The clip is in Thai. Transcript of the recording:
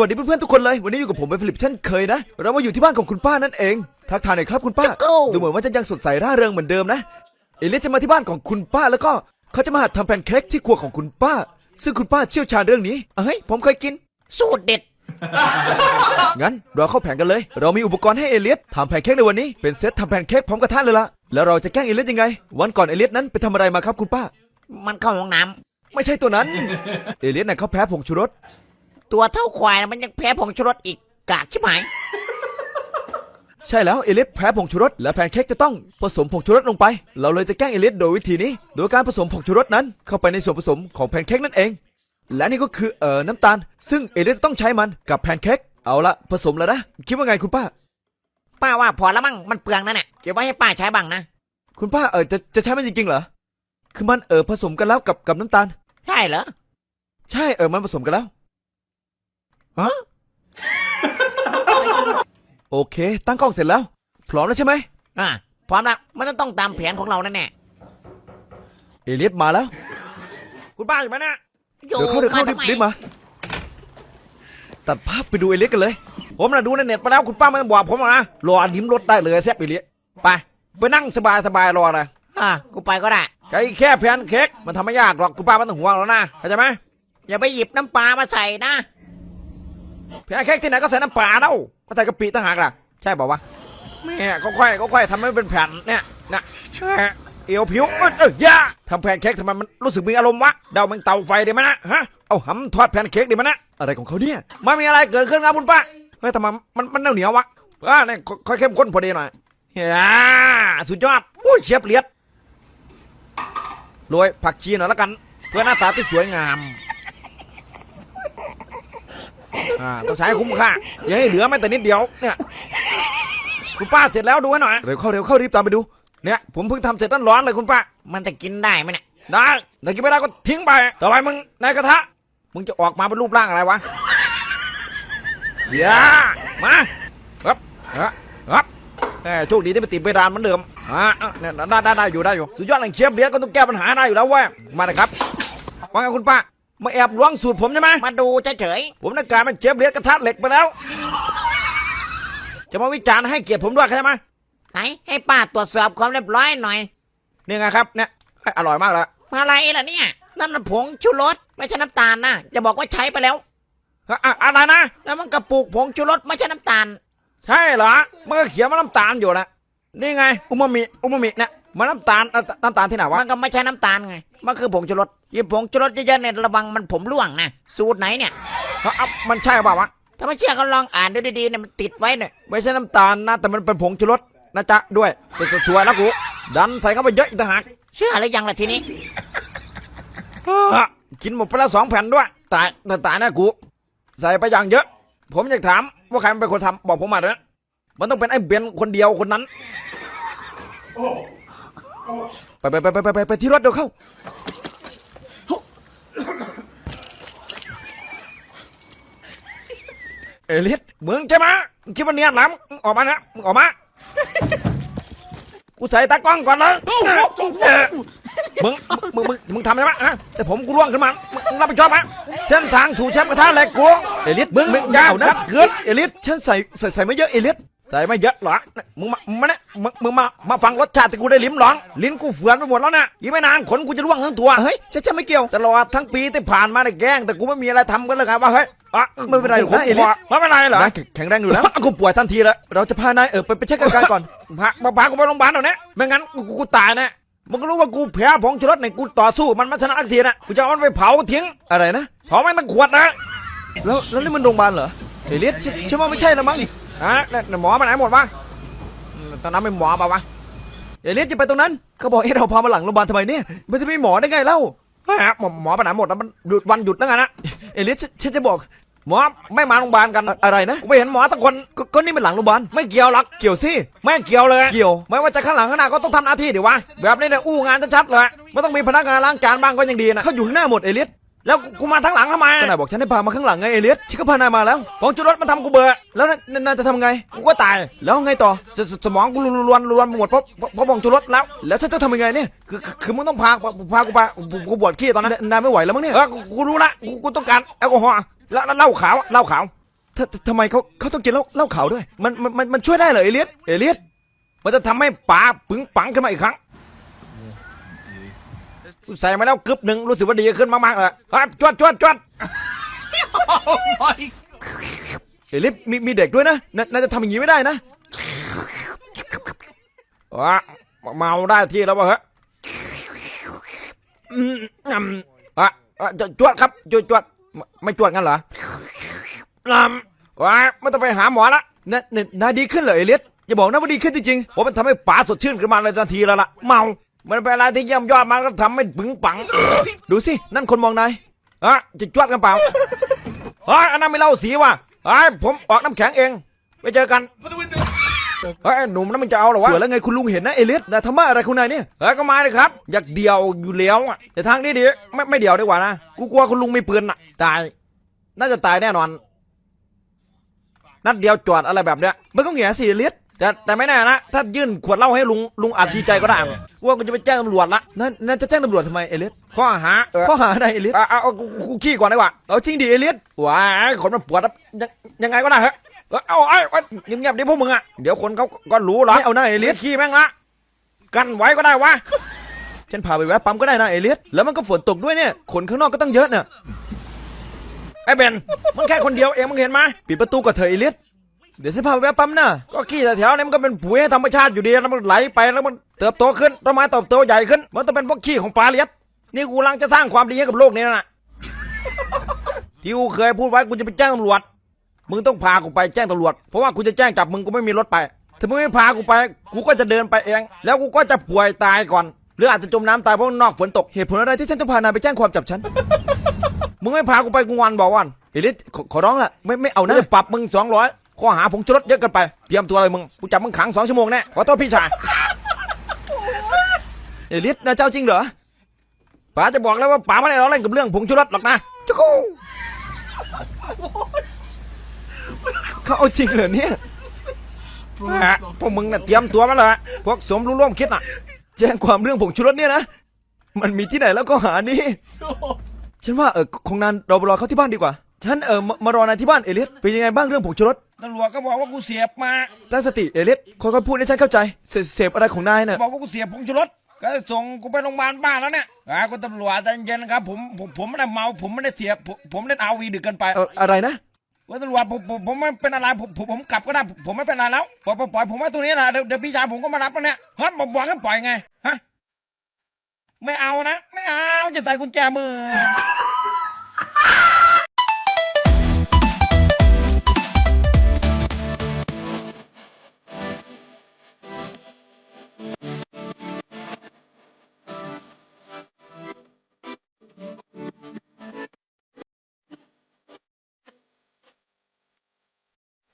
วัสดีเพื่อนๆทุกคนเลย วันนี้อยู่กับผมเป็นฟิลิปเช่นเคยนะ เรามาอยู่ที่บ้านของคุณป้านั่นเอง ทักทายหน่อยครับคุณป้า ดูเหมือนว่าจะยังสดใสร่าเริงเหมือนเดิมนะ เอลิสจะมาที่บ้านของคุณป้าแล้วก็เขาจะมาหัดทำแพนเค้กที่ครัวของคุณป้า ซึ่งคุณป้าเชี่ยวชาญเรื่องนี้เอ้ยผมเคยกิน สูตรเด็ด งั้นเราเข้าแผนกันเลย เรามีอุปกรณ์ให้เอเลียสทำแพนเค้กในวันนี้ เป็นเซตทำแพนเค้กพร้อมกระทะเลยล่ะแล้วเราจะแกล้งเอเลียสยังไง วันก่อนเอเลียสนั้นไปทำอะไรมาครับคุณป้า มันเข้าห้องน้ไม่ใช่ตัวนั้น เอเลียสน่ะเขาแพ้ผงชูรสำ ตัวเท่าควายนะมันยังแพ้ผงชูรสอีกกากชิบหายใช่แล้วเอเลียสแพ้ผงชูรสและแพนเค้กจะต้องผสมผงชูรสลงไป เราเลยจะแกล้งเอเลียสโดยวิธีนี้ โดยการผสมผงชูรสนั้น เข้าไปในส่วนผสมของแพนเค้กนั่นเอง และนี่ก็คือเอ่อน้ำตาล ซึ่งเอเลียสจะต้องใช้มันกับแพนเค้กเอาละผสมแล้วนะคิดว่าไงคุณป้า ป้าว่าพอแล้วมั้งมันเปลืองนั่นแหละเก็บไว้ให้ป้าใช้บ้างนะ คุณป้าเออจะจะใช้มันจริงๆเหรอคือมันเออผสมกันแล้วกับกับน้ำตาล ใช่เหรอ ใช่เออมันผสมกันแล้ว ฮะ โอเค ตั้งกล้องเสร็จแล้ว พร้อมแล้วใช่ไหม อะพร้อมแล้วมันจะต้องตามแผนของเราแน่แน่เอเลียสมาแล้ว คุณป้าอยู่ไหมนะเดี๋ยวเข้าเดี๋ยวเข้ารีบรีบมา ตัดภาพไปดูเอเลียสกันเลย ผมน่ะดูในเน็ตไปแล้วคุณป้าไม่ต้องบอกผมหรอกนะ รอดิ้มรถได้เลยแซ่บไปเลยไป ไปนั่งสบายสบายๆรอนะอะกูไปก็ได้ ไก่แค่แพนเค้กมันทำไม่ยากหรอกคุณป้าไม่ต้องห่วงหรอกนะเข้าใจไหมอย่าไปหยิบน้ำปลามาใส่นะ แพนเค้กที่ไหนก็ใส่น้ำปลาเด้าก็ใส่กะปิต่างหากล่ะ ใช่บอกว่าวะแม่ก็ค่อยก็ค่อยทำให้มันเป็นแผ่นเนี่ยนะเอวผิวเอ้ยยาทำแพนเค้กทำไมมันรู้สึกมีอารมณ์วะเดามันเตาไฟดีไหมนะฮะเอาหำทอดแพนเค้กดีไหมนะอะไรของเขาเนี่ยไม่มีอะไรเกิดขึ้นครับคุณป้าเฮ้ยทำไมมันมันเหนียววะอ่าเนี่ยค่อยเข้มข้นพอดีหน่อยฮียสุดยอดโอ้ยเชฟเลียดโรยผักชีหน่อยแล้วกัน เพื่อหน้าตาที่สวยงาม อ่าต้องใช้ให้คุ้มค่าอย่าให้เหลือแม้แต่นิดเดียวเนี่ยคุณป้าเสร็จแล้วดูให้หน่อยเร็วเข้าเร็วเข้ารีบตามไปดูเนี่ยผมเพิ่งทำเสร็จร้อนๆเลยคุณป้ามันจะกินได้ไหมเนี่ยได้แต่กินไม่ได้ก็ทิ้งไป ต่อไปมึงในกระทะมึงจะออกมาเป็นรูปร่างอะไรวะอย่ามาครับครับครับแหมโชคดีที่ไปติดเพดานเหมือนเดิมอ่าเนี่ยได้ได้ได้อยู่ได้อยู่สุดยอดแห่งเชฟเลี้ยงก็ต้องแก้ปัญหาได้อยู่แล้วเว้ยมาเลยครับว่าไงคุณป้า มาแอบล้วงสูตรผมใช่ไหมมาดูเฉยผมนักการเป็นเชฟเลี้ยงกระทะเหล็กไปแล้ว จะมาวิจารณ์ให้เกียรติผมด้วยใช่ไหมๆไหนให้ป้าตรวจสอบความเรียบร้อยหน่อย นี่ไงครับเนี่ยอร่อยมากเลยอะไรล่ะเนี่ยนั่นมันผงชูรสไม่ใช่น้ำตาลนะจะบอกว่าใช้ไปแล้ว อะอะอะไรนะ แล้วมันกระปุกผงชูรสไม่ใช่น้ำตาล ใช่เหรอมันก็เขียนว่าน้ำตาลอยู่นะนี่ไงอุมามิอุมามิเนี่ย มันน้ำตาลน้ำน้ำตาลที่ไหนวะ มันก็ไม่ใช่น้ำตาลไงมันคือผงชูรสหยิบผงชูรสเยอะๆเนี่ยระวังมันผมร่วงนะสูตรไหนเนี่ยเอาเอามันใช่เปล่าวะ ถ้าไม่เชื่อก็ลองอ่านดูดีๆเนี่ยมันติดไว้เนี่ยไม่ใช่น้ำตาลนะ แต่มันเป็นผงชูรสนะจ๊ะด้วยเป็นสวยๆนะกูดันใส่เข้าไปเยอะอีกต่างหากเชื่อหรือยังล่ะทีนี้ อะกินหมดไปแล้วสองแผ่นด้วย ตายแต่ตายนะกู ใส่ไปอย่างเยอะ ผมอยากถามว่าใครเป็นคนทำบอกผมมาเถอะมันต้องเป็นไอ้เบนคนเดียวคนนั้น ไปไปไปไปไปไปไปที่รถเร็วเข้า เอลิสมึงใช่ไหมมึงคิดว่าเนียนหลังออกมานะมึงออกมา กูใส่ตากล้องก่อนเลยเออมึงมึงมึงมึงทำใช่ไหมฮะแต่ผมกูร่วงขึ้นมามึงมึงรับผิดชอบไหมเส้นทางถูกแชมป์กระทะเหลกกูเอลียสมึงมึงยาวนะเกินเอลียสฉันใส่ใส่ใส่ไม่เยอะเอลียส ใส่ไม่เยอะหรอกมึงมามึงมาเนี่ยมึงมึงมา มาฟังรสชาติที่กูได้ลิ้มลอง ลิ้นกูเฟือนไปหมดแล้วเนี่ยอีกไม่นานขนกูจะร่วงทั้งตัว เฮ้ยฉันฉันไม่เกี่ยว ตลอดทั้งปีที่ผ่านมาได้แกล้ง แต่กูไม่มีอะไรทำกันเลยไงวะเฮ้ยอะไม่เป็นไรหรอกนะกูเอลิสไม่เป็นไรเหรอนายแข็งแรงอยู่แล้วกูป่วยทันทีเลยเราจะพานายเออไปไปเช็คอาการก่อนพาพากูไปโรงพยาบาลเดี๋ยวนี้ไม่งั้นกูกูกูตายแน่มึงก็รู้ว่ากูแพ้ผงชูรสในกูต่อสู้มันไม่ชนะอักทีนะกูจะเอามันไปเผาทิ้งอะไรนะเผาแม่งทั้งขวดนะแล้วแล้วนี่มันโรงพยาบาลเหรอเอเลียสฉันฉันว่าไม่ใช่ละมั้ง ฮะเนี่ยหมอมาไหนหมดวะตอนนั้นเป็นหมอเปล่าวะเอเลียสจะไปตรงนั้นเขาบอกให้เราพามาหลังโรงพยาบาลทำไมเนี่ยมันจะไม่หมอได้ไงเล่าฮะหมอหมอไปไหนหมดแล้วมันหยุดวันหยุดแล้วไงนะเอเลียสฉันฉันจะบอกหมอไม่มาโรงพยาบาลกันอะอะไรนะกูไม่เห็นหมอสักคนก็ก็นี่มันหลังโรงพยาบาลไม่เกี่ยวหรอกเกี่ยวสิไม่เกี่ยวเลยเกี่ยว ไม่ว่าจะข้างหลังข้างหน้าก็ต้องทำหน้าที่ดิวะแบบนี้เนี่ยอู้งานชัดๆเลยไม่ต้องมีพนักงานล้างจานบ้างก็ยังดีนะเขาอยู่ข้างหน้าหมดเอเลียส แล้วกูมาทั้งหลังทำไมก็นายบอกฉันให้พามาข้างหลังไงเอเลียสฉันก็พานายมาแล้วผงชูรสมันทำกูเบื่อแล้วนายนายนายจะทำไงกูก็ตายแล้วไงต่อสสสมองกูรวนรวนรวนหมดเพราะเพราะเพราะผงชูรสแล้ว แล้วฉันจะทำยังไงเนี่ยคือคือคือมึงต้องพาพากูไปกูกูบวชขี้ตอนนั้นนายนายไม่ไหวแล้วมั้งเนี่ยเออกูกูรู้ละกูกูต้องการแอลกอฮอล์แล้วแล้วเหล้าขาวเหล้าขาวทททำไมเขาเขาต้องกินเหล้าเหล้าขาวด้วยมันมันมันมันช่วยได้เหรอเอเลียสเอเลียสมันจะทำให้ป๋าปึงปังขึ้นมาอีกครั้ง ใส่มาแล้วกึบหนึ่งรู้สึกว่าดีขึ้นมากๆเลยครับจวดจวดจวดเอเลียสมีมีเด็กด้วยนะนาน่าจะทำอย่างนี้ไม่ได้นะว้าเมาได้ที่แล้ววะเฮ้ยอืมอืมอะอะจะจวดครับจวดจวดไม่ไม่จวดกันเหรอลำว้าไม่ต้องไปหาหมอละนานานาดีขึ้นเหรอเอเลียสอย่าบอกนะว่าดีขึ้นจริงว่ามันทำให้ป๋าสดชื่นขึ้นมาเลยทันทีแล้วล่ะเมา มันเป็นอะไรที่เยี่ยมยอดมันก็ทำให้ปึงปังๆดูสิ นั่นคนมองนายฮะจะจวดกันเปล่าเฮ้ยอันนั้นไม่เล่าสีว่ะเฮ้ยผมออกน้ำแข็งเอง ไปเจอกันเฮ้ยหนุ่มนั้นมึงจะเอาเหรอวะสวยแล้วไงคุณลุงเห็นนะเอเลียสนายทำมาอะไรของนายเนี่ยเฮ้ยก็มาเลยครับ อยากเดียวอยู่แล้วอะแต่ทางนี้ดีไม่ไม่เดียวดีกว่านะ กูกลัวคุณลุงมีปืนอะ ตาย น่าจะตายแน่นอน นัดเดียวจอดอะไรแบบเนี้ยมันก็แง่สิเอเลียส แต่แต่ไม่แน่นะ ถ้ายื่นขวดเหล้าให้ลุงลุงอาจดีใจก็ได้กูว่ากูจะไปแจ้งตำรวจละนั่นนั่นจะแจ้งตำรวจทำไมเอเลียสข้อหาเออข้อหาอะไรเอเลียสเอาเอาเอากูกูขี้ก่อนดีกว่าเอาจริงดิเอเลียสว้ายคนมันปวดอะยังยังไงก็ได้เฮ้ยเออเอาไอ้ไอ้เงียบๆดิพวกมึงอะเดี๋ยวคนเขาก็รู้หรอกไม่เอาหน้าเอเลียสขี้แม่งละกันไว้ก็ได้วะฉันพาไปแวะปั๊มก็ได้นะเอเลียสแล้วมันก็ฝนตกด้วยเนี่ยคนข้างนอกก็ต้องเยอะน่ะไอ้เบนมึงแค่คนเดียวเองมึงเห็นไหมปิดประตูก่อนเถอะเอเลียส เดี๋ยวฉันพาไปแวะปั๊มนะก็ขี้แต่แถวนี้มันก็เป็นปุ๋ยให้ธรรมชาติอยู่ดีแล้วมันไหลไปแล้วมันเติบโตขึ้นต้นไม้เติบโตใหญ่ขึ้น มันต้องเป็นพวกขี้ของปลาเลียดนี่กูกำลังจะสร้างความดีให้กับโลกนี้นะที่กูเคยพูดไว้กูจะไปแจ้งตำรวจ มึงต้องพากูไปแจ้งตำรวจ เพราะว่ากูจะแจ้งจับมึงกูไม่มีรถไป ถ้ามึงไม่พากูไป กูก็จะเดินไปเอง แล้วกูก็จะป่วยตายก่อน หรืออาจจะจมน้ำตายเพราะนอกฝนตก เหตุผลอะไรที่ฉันต้องพานายไปแจ้งความจับฉัน มึงไม่พากูไปกูงอนบอกวันเอลียสขอร้องละไม่ไม่เอานะจะปรับมึงสองร้อย ข้อหาผงชูรสเยอะเกินไป เตรียมตัวเลยมึง กูจับมึงขังสองชั่วโมงแน่ขอโทษพี่ชายเอเลียสนายเจ้าจริงเหรอป๋าจะบอกแล้วว่าป๋าไม่ได้ล้อเล่นกับเรื่องผงชูรสหรอกนะจุกูเขาเอาจริงเหรอเนี่ยฮะพวกมึงน่ะเตรียมตัวมาเลยพวกสมรู้ร่วมคิดน่ะ แจ้งความเรื่องผงชูรสเนี่ยนะ มันมีที่ไหนแล้วก็หานี่ฉันว่าเออคงนานเราไปรอเขาที่บ้านดีกว่า ฉันเออมามารอนายที่บ้านเอเลียสเป็นยังไงบ้างเรื่องผงชูรส ตำรวจก็บอกว่ากูเสียบมาตั้งสติเอเลียสค่อยๆพูดให้ฉันเข้าใจเสเสพอะไรของนายน่ะบอกว่ากูเสียบผงชูรสก็ส่งกูไปโรงพยาบาลบ้านแล้วเนี่ยอ่าคุณตำรวจใจเย็นๆนะครับผมผมผมไม่ได้เมาผมไม่ได้เสียบผมผมเล่นเอาวีดึกเกินไปเอออะไรนะ คุณตำรวจผมผมผมไม่เป็นอะไรผมผมผมกลับก็ได้ผมผมไม่เป็นอะไรแล้วปล่อยปล่อยปล่อยผมไว้ตรงนี้นะเดี๋ยวเดี๋ยวพี่ชายผมก็มารับแล้วเนี่ยฮะบอกบอกให้ปล่อยไงฮะไม่เอานะ ไม่เอาจะใส่กุญแจมือ